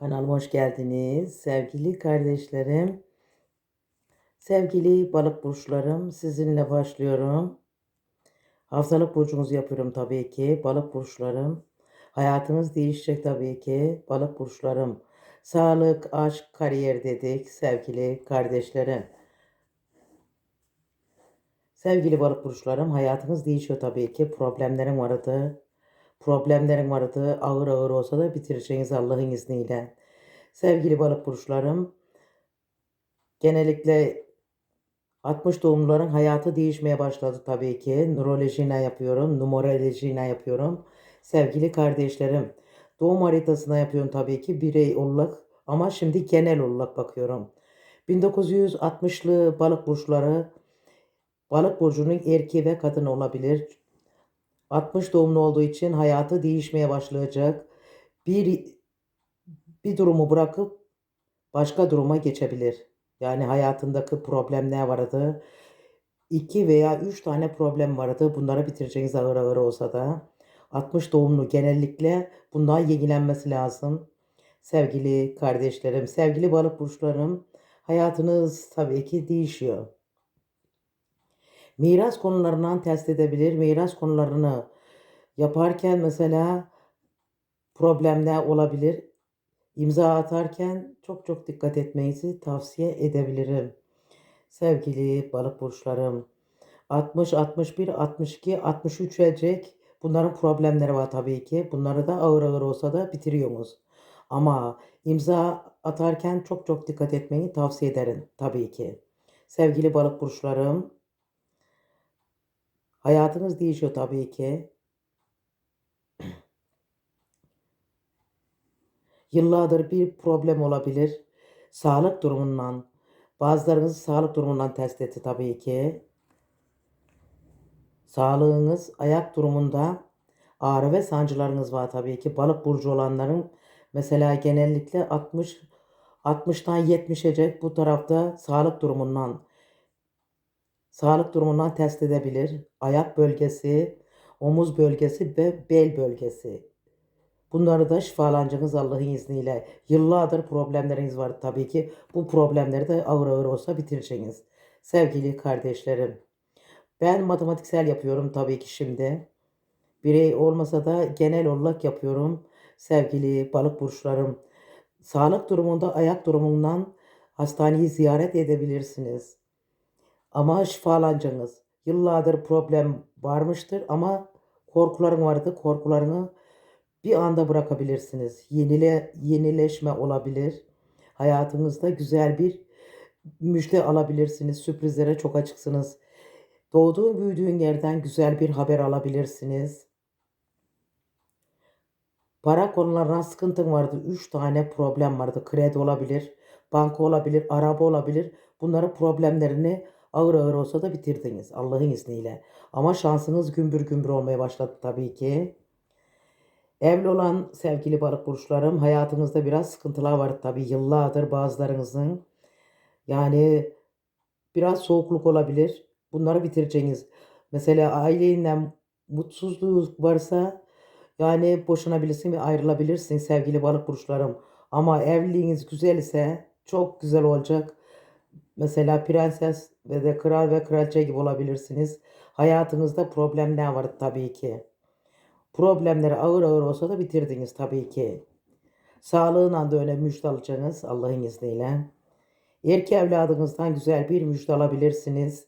Kanalıma hoş geldiniz. Sevgili kardeşlerim, sevgili balık burçlarım, sizinle başlıyorum. Haftalık burcunuzu yapıyorum tabii ki. Balık burçlarım. Hayatınız değişecek tabii ki. Balık burçlarım. Sağlık, aşk, kariyer dedik sevgili kardeşlerim. Sevgili balık burçlarım, hayatınız değişiyor tabii ki. Problemlerim vardı. Problemlerim vardı. Ağır ağır olsa da bitireceğiniz Allah'ın izniyle. Sevgili balık burçlarım, genellikle 60 doğumluların hayatı değişmeye başladı tabii ki. Nurolojiyle yapıyorum, numerolojiyle yapıyorum. Sevgili kardeşlerim, doğum haritasına yapıyorum tabii ki birey olarak ama şimdi genel olarak bakıyorum. 1960'lı balık burçları, balık burcunun erkeği ve kadını olabilir. 60 doğumlu olduğu için hayatı değişmeye başlayacak. Bir bir durumu bırakıp başka duruma geçebilir. Yani hayatındaki problem ne vardı? 2 veya 3 tane problem vardı. Bunları bitireceğiniz ağır ağır olsa da. 60 doğumlu genellikle bundan yenilenmesi lazım. Sevgili kardeşlerim, sevgili balık burçlarım, hayatınız tabii ki değişiyor. Miras konularından test edebilir. Miras konularını yaparken mesela problemler olabilir. İmza atarken çok çok dikkat etmenizi tavsiye edebilirim. Sevgili balık burçlarım, 60, 61, 62, 63 gelecek. Bunların problemleri var tabii ki. Bunları da ağır ağır olsa da bitiriyorsunuz. Ama imza atarken çok çok dikkat etmeyi tavsiye ederim tabii ki. Sevgili balık burçlarım, hayatınız değişiyor tabii ki. Yıllardır bir problem olabilir. Sağlık durumundan, bazılarınız sağlık durumundan test etti tabii ki. Sağlığınız, ayak durumunda ağrı ve sancılarınız var tabii ki. Balık burcu olanların mesela genellikle 60 60'tan 70'e bu tarafta sağlık durumundan sağlık durumundan test edebilir. Ayak bölgesi, omuz bölgesi ve bel bölgesi. Bunları da şifalanacağınız Allah'ın izniyle. Yıllardır problemleriniz var tabii ki. Bu problemleri de ağır ağır olsa bitireceğiniz. Sevgili kardeşlerim. Ben matematiksel yapıyorum tabii ki şimdi. Birey olmasa da genel olarak yapıyorum. Sevgili balık burçlarım. Sağlık durumunda ayak durumundan hastaneyi ziyaret edebilirsiniz. Ama şifalanacaksınız. Yıllardır problem varmıştır ama korkuların vardı. Korkularını bir anda bırakabilirsiniz. Yenile, yenileşme olabilir. Hayatınızda güzel bir müjde alabilirsiniz. Sürprizlere çok açıksınız. Doğduğun büyüdüğün yerden güzel bir haber alabilirsiniz. Para konularına sıkıntın vardı. 3 tane problem vardı. Kredi olabilir, banka olabilir, araba olabilir. Bunların problemlerini ağır ağır olsa da bitirdiniz Allah'ın izniyle. Ama şansınız gümbür gümbür olmaya başladı tabii ki. Evli olan sevgili balık burçlarım hayatınızda biraz sıkıntılar var tabii yıllardır bazılarınızın. Yani biraz soğukluk olabilir. Bunları bitireceğiniz. Mesela aileyle mutsuzluğu varsa yani boşanabilirsin ve ayrılabilirsin sevgili balık burçlarım. Ama evliliğiniz güzel ise çok güzel olacak. Mesela prenses ve de kral ve kraliçe gibi olabilirsiniz. Hayatınızda problemler var tabii ki. Problemleri ağır ağır olsa da bitirdiniz tabii ki. Sağlığına da öyle müjde alacaksınız Allah'ın izniyle. Erkek evladınızdan güzel bir müjde alabilirsiniz.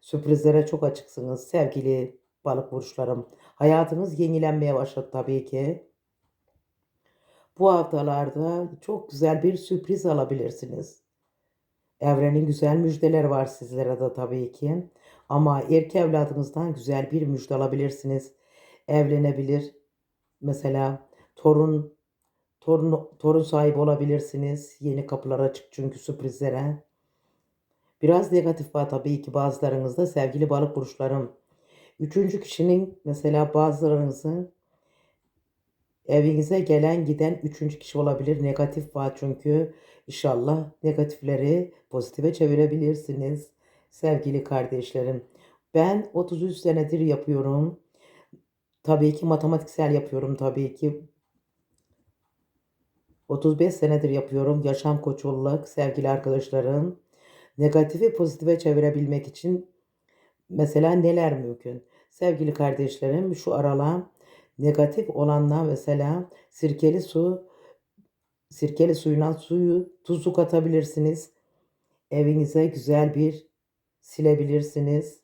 Sürprizlere çok açıksınız sevgili balık burçlarım. Hayatınız yenilenmeye başladı tabii ki. Bu haftalarda çok güzel bir sürpriz alabilirsiniz. Evrenin güzel müjdeleri var sizlere de tabii ki. Ama erkek evladınızdan güzel bir müjde alabilirsiniz. Evlenebilir. Mesela torun torun torun sahibi olabilirsiniz. Yeni kapılar açık çünkü sürprizlere. Biraz negatif var tabii ki bazılarınızda sevgili balık burçlarım. Üçüncü kişinin mesela bazılarınızın evinize gelen giden üçüncü kişi olabilir. Negatif var çünkü inşallah negatifleri pozitife çevirebilirsiniz sevgili kardeşlerim. Ben 33 senedir yapıyorum. Tabii ki matematiksel yapıyorum tabii ki. 35 senedir yapıyorum. Yaşam koçu olarak sevgili arkadaşlarım. Negatifi pozitife çevirebilmek için mesela neler mümkün? Sevgili kardeşlerim şu aralar negatif olanlar mesela sirkeli su sirkeli suyla suyu tuzlu katabilirsiniz. Evinize güzel bir silebilirsiniz.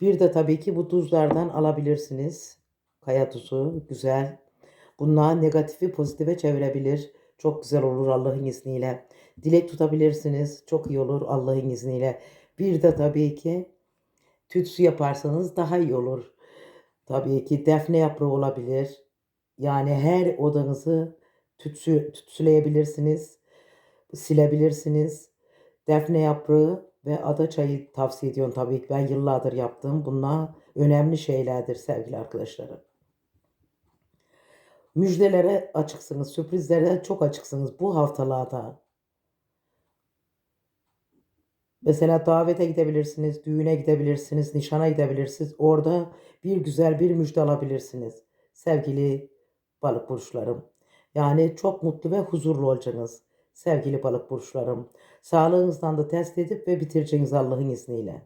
Bir de tabii ki bu tuzlardan alabilirsiniz. Kaya tuzu güzel. Bunlar negatifi pozitife çevirebilir. Çok güzel olur Allah'ın izniyle. Dilek tutabilirsiniz. Çok iyi olur Allah'ın izniyle. Bir de tabii ki tütsü yaparsanız daha iyi olur. Tabii ki defne yaprağı olabilir. Yani her odanızı tütsü, tütsüleyebilirsiniz. Silebilirsiniz. Defne yaprağı ve ada çayı tavsiye ediyorum tabii ki. Ben yıllardır yaptım. Bunlar önemli şeylerdir sevgili arkadaşlarım. Müjdelere açıksınız, sürprizlere çok açıksınız bu haftalarda. Mesela davete gidebilirsiniz, düğüne gidebilirsiniz, nişana gidebilirsiniz. Orada bir güzel bir müjde alabilirsiniz. Sevgili balık burçlarım. Yani çok mutlu ve huzurlu olacaksınız. Sevgili balık burçlarım. Sağlığınızdan da test edip ve bitireceğiniz Allah'ın izniyle.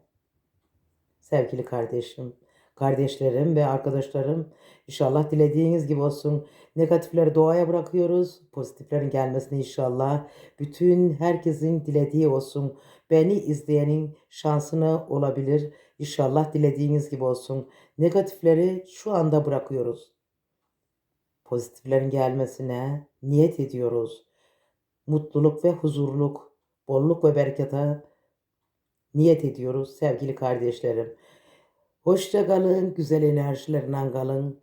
Sevgili kardeşim, kardeşlerim ve arkadaşlarım inşallah dilediğiniz gibi olsun. Negatifleri doğaya bırakıyoruz. Pozitiflerin gelmesini inşallah bütün herkesin dilediği olsun. Beni izleyenin şansını olabilir. İnşallah dilediğiniz gibi olsun. Negatifleri şu anda bırakıyoruz. Pozitiflerin gelmesine niyet ediyoruz. Mutluluk ve huzurluk, bolluk ve berekete niyet ediyoruz sevgili kardeşlerim. Hoşça kalın, güzel enerjilerinden kalın.